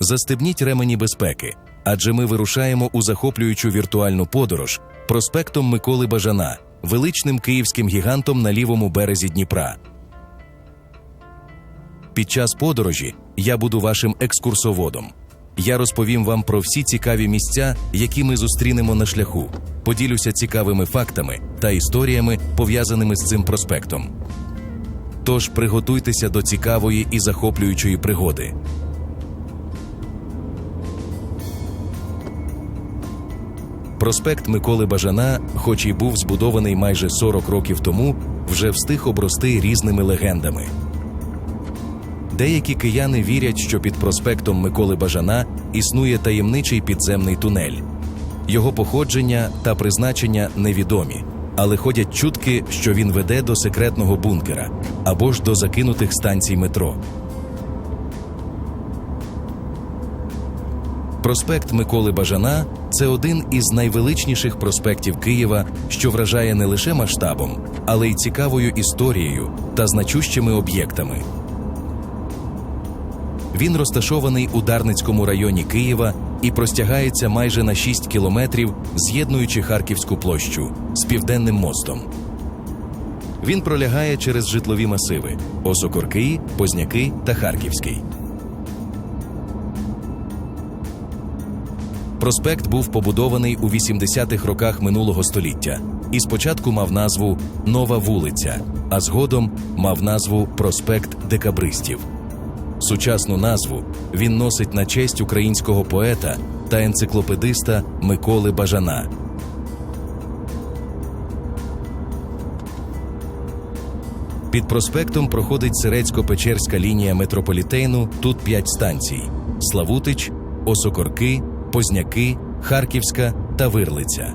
Застебніть ремені безпеки, адже ми вирушаємо у захоплюючу віртуальну подорож проспектом Миколи Бажана, величним київським гігантом на лівому березі Дніпра. Під час подорожі я буду вашим екскурсоводом. Я розповім вам про всі цікаві місця, які ми зустрінемо на шляху, поділюся цікавими фактами та історіями, пов'язаними з цим проспектом. Тож приготуйтеся до цікавої і захоплюючої пригоди. Проспект Миколи Бажана, хоч і був збудований майже 40 років тому, вже встиг обрости різними легендами. Деякі кияни вірять, що під проспектом Миколи Бажана існує таємничий підземний тунель. Його походження та призначення невідомі, але ходять чутки, що він веде до секретного бункера або ж до закинутих станцій метро. Проспект Миколи Бажана це один із найвеличніших проспектів Києва, що вражає не лише масштабом, але й цікавою історією та значущими об'єктами. Він розташований у Дарницькому районі Києва і простягається майже на 6 кілометрів, з'єднуючи Харківську площу з південним мостом. Він пролягає через житлові масиви Осокорки, Позняки та Харківський. Проспект був побудований у 80-х роках минулого століття і спочатку мав назву Нова вулиця, а згодом мав назву Проспект Декабристів. Сучасну назву він носить на честь українського поета та енциклопедиста Миколи Бажана. Під проспектом проходить Сирецько-Печерська лінія метрополітейну. Тут п'ять станцій: Славутич, Осокорки, Позняки, Харківська та Вирлиця.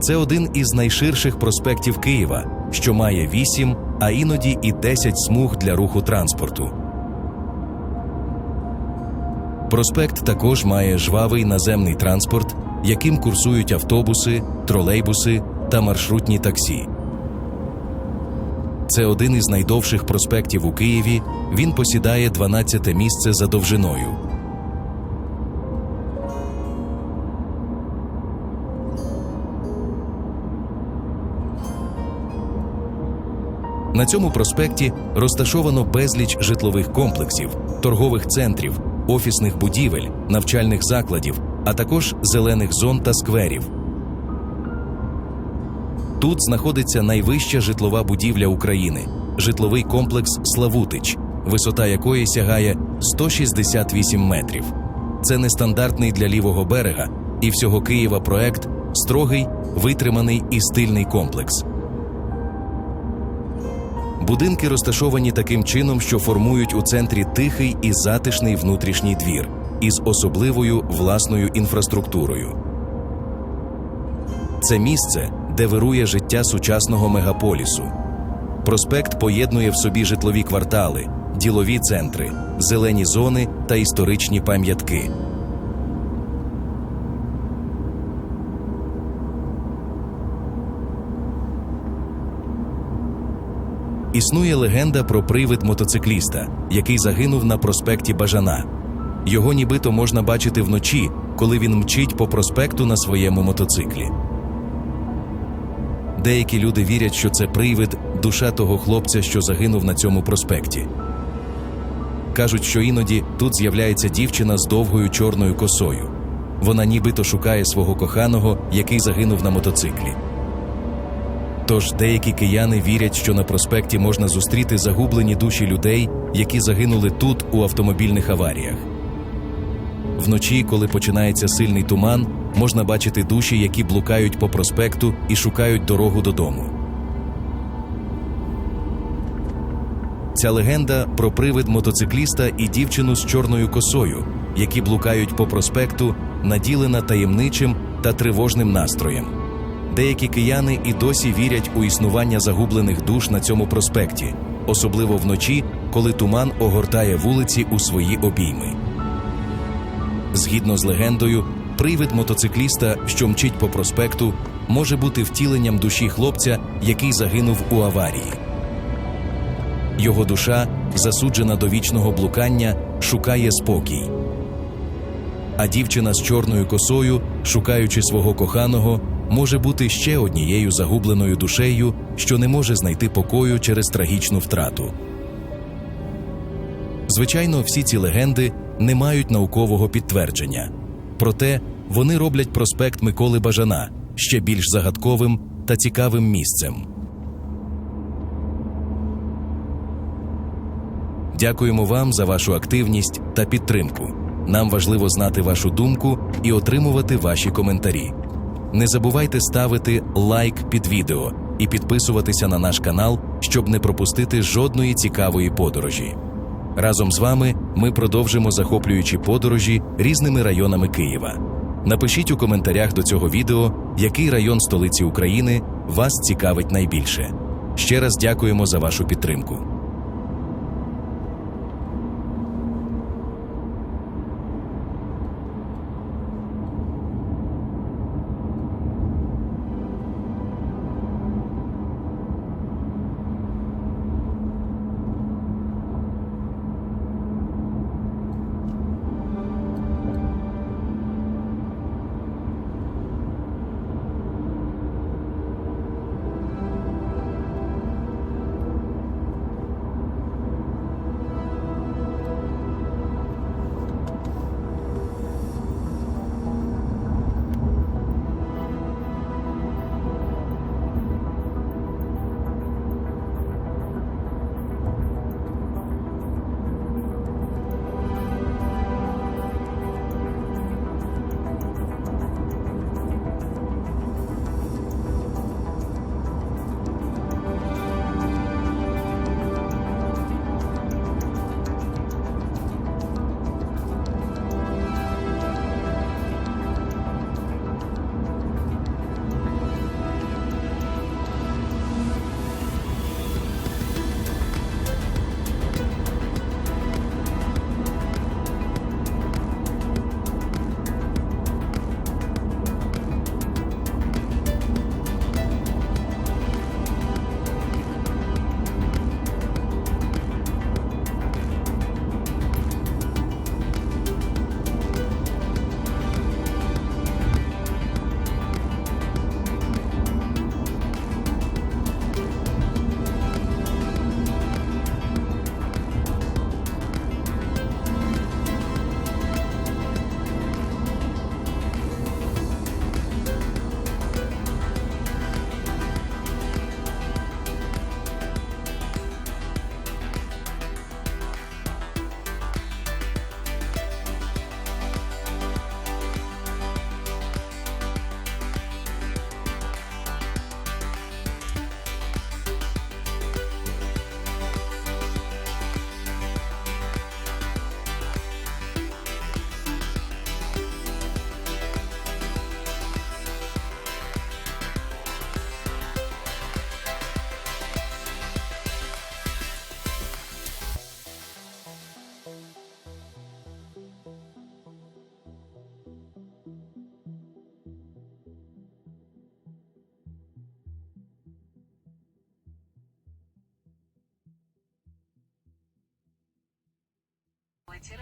Це один із найширших проспектів Києва, що має 8, а іноді і 10 смуг для руху транспорту. Проспект також має жвавий наземний транспорт, яким курсують автобуси, тролейбуси та маршрутні таксі. Це один із найдовших проспектів у Києві. Він посідає 12 місце за довжиною. На цьому проспекті розташовано безліч житлових комплексів, торгових центрів, офісних будівель, навчальних закладів, а також зелених зон та скверів. Тут знаходиться найвища житлова будівля України житловий комплекс Славутич, висота якої сягає 168 метрів. Це нестандартний для лівого берега і всього Києва проект строгий, витриманий і стильний комплекс. Будинки розташовані таким чином, що формують у центрі тихий і затишний внутрішній двір із особливою власною інфраструктурою. Це місце, де вирує життя сучасного мегаполісу. Проспект поєднує в собі житлові квартали, ділові центри, зелені зони та історичні пам'ятки. Існує легенда про привид мотоцикліста, який загинув на проспекті Бажана. Його нібито можна бачити вночі, коли він мчить по проспекту на своєму мотоциклі. Деякі люди вірять, що це привид душа того хлопця, що загинув на цьому проспекті. Кажуть, що іноді тут з'являється дівчина з довгою чорною косою. Вона нібито шукає свого коханого, який загинув на мотоциклі. Тож деякі кияни вірять, що на проспекті можна зустріти загублені душі людей, які загинули тут у автомобільних аваріях. Вночі, коли починається сильний туман, можна бачити душі, які блукають по проспекту і шукають дорогу додому. Ця легенда про привид мотоцикліста і дівчину з чорною косою, які блукають по проспекту, наділена таємничим та тривожним настроєм. Деякі кияни і досі вірять у існування загублених душ на цьому проспекті, особливо вночі, коли туман огортає вулиці у свої обійми. Згідно з легендою, привид мотоцикліста, що мчить по проспекту, може бути втіленням душі хлопця, який загинув у аварії. Його душа засуджена до вічного блукання, шукає спокій. А дівчина з чорною косою, шукаючи свого коханого, може бути ще однією загубленою душею, що не може знайти покою через трагічну втрату. Звичайно, всі ці легенди не мають наукового підтвердження. Проте вони роблять проспект Миколи Бажана ще більш загадковим та цікавим місцем. Дякуємо вам за вашу активність та підтримку. Нам важливо знати вашу думку і отримувати ваші коментарі. Не забувайте ставити лайк під відео і підписуватися на наш канал, щоб не пропустити жодної цікавої подорожі. Разом з вами ми продовжимо захоплюючі подорожі різними районами Києва. Напишіть у коментарях до цього відео, який район столиці України вас цікавить найбільше. Ще раз дякуємо за вашу підтримку. Вулиці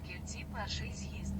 Ревуцького. кільці перший з'їзд.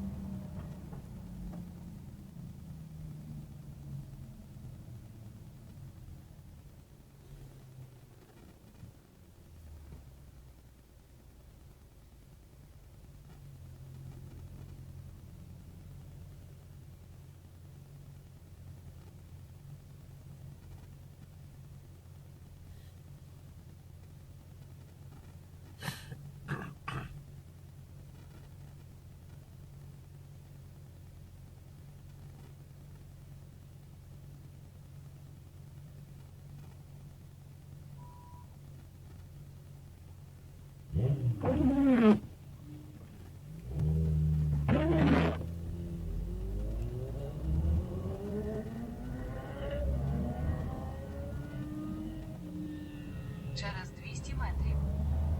Через 200 метрів.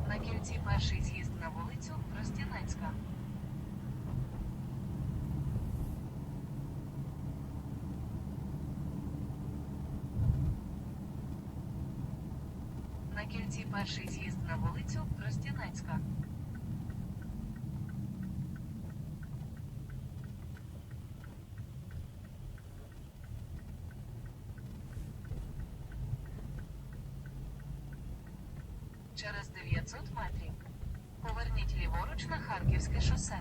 На кільці перший з'їзд на вулицю Ростянецька. На кільці перший з'їзд на вулицю Тростянецька. Через 900 метрів. Поверніть ліворуч на Харківське шосе.